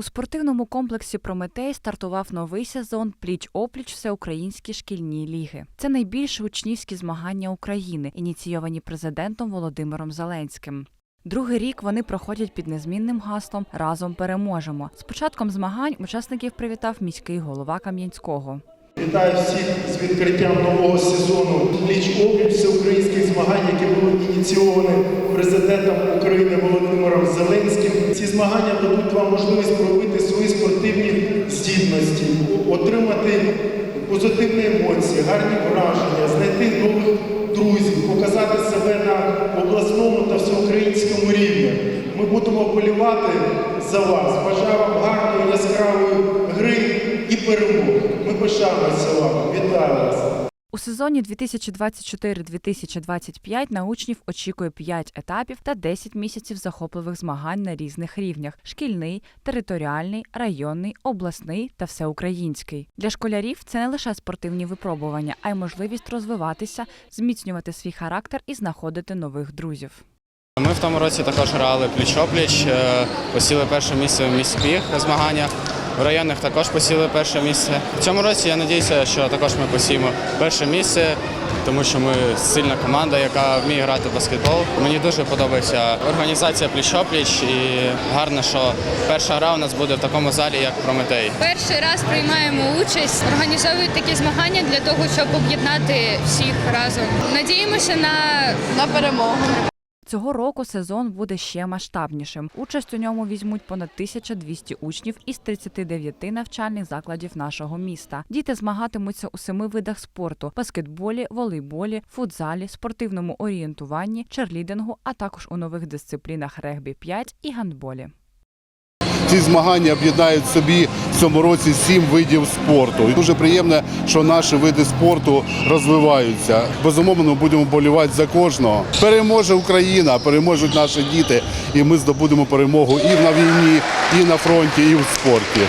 У спортивному комплексі Прометей стартував новий сезон пліч-опліч всеукраїнські шкільні ліги. Це найбільші учнівські змагання України, ініційовані президентом Володимиром Зеленським. Другий рік вони проходять під незмінним гаслом Разом переможемо. З початком змагань учасників привітав міський голова Кам'янського. Вітаю всіх з відкриттям нового сезону пліч опліч всеукраїнських змагань, які були ініційовані президентом Володимиром Зеленським. Ці змагання дадуть вам можливість проявити свої спортивні здібності, отримати позитивні емоції, гарні враження, знайти нових друзів, показати себе на обласному та всеукраїнському рівні. Ми будемо вболівати за вас. Бажаю вам гарної яскравої гри і перемоги. Ми пишаємося вами. Вітаю вас! У сезоні 2024-2025 на учнів очікує 5 етапів та 10 місяців захопливих змагань на різних рівнях: шкільний, територіальний, районний, обласний та всеукраїнський. Для школярів це не лише спортивні випробування, а й можливість розвиватися, зміцнювати свій характер і знаходити нових друзів. Ми в тому році також грали пліч-опліч, е, посіли перше місце в міських змаганнях. В районних також посіли перше місце. В цьому році я сподіваюся, що також ми посіємо перше місце, тому що ми сильна команда, яка вміє грати в баскетбол. Мені дуже подобається організація пліч-опліч і гарно, що перша гра у нас буде в такому залі, як Прометей. Перший раз приймаємо участь, організовують такі змагання для того, щоб об'єднати всіх разом. Надіємося на, на перемогу. Цього року сезон буде ще масштабнішим. Участь у ньому візьмуть понад 1200 учнів із 39 навчальних закладів нашого міста. Діти змагатимуться у семи видах спорту: баскетболі, волейболі, футзалі, спортивному орієнтуванні, черлідингу, а також у нових дисциплінах регбі 5 і гандболі. Ці змагання об'єднають собі в цьому році сім видів спорту. І дуже приємно, що наші види спорту розвиваються. Безумовно, ми будемо болівати за кожного. Переможе Україна, переможуть наші діти, і ми здобудемо перемогу і на війні, і на фронті, і в спорті.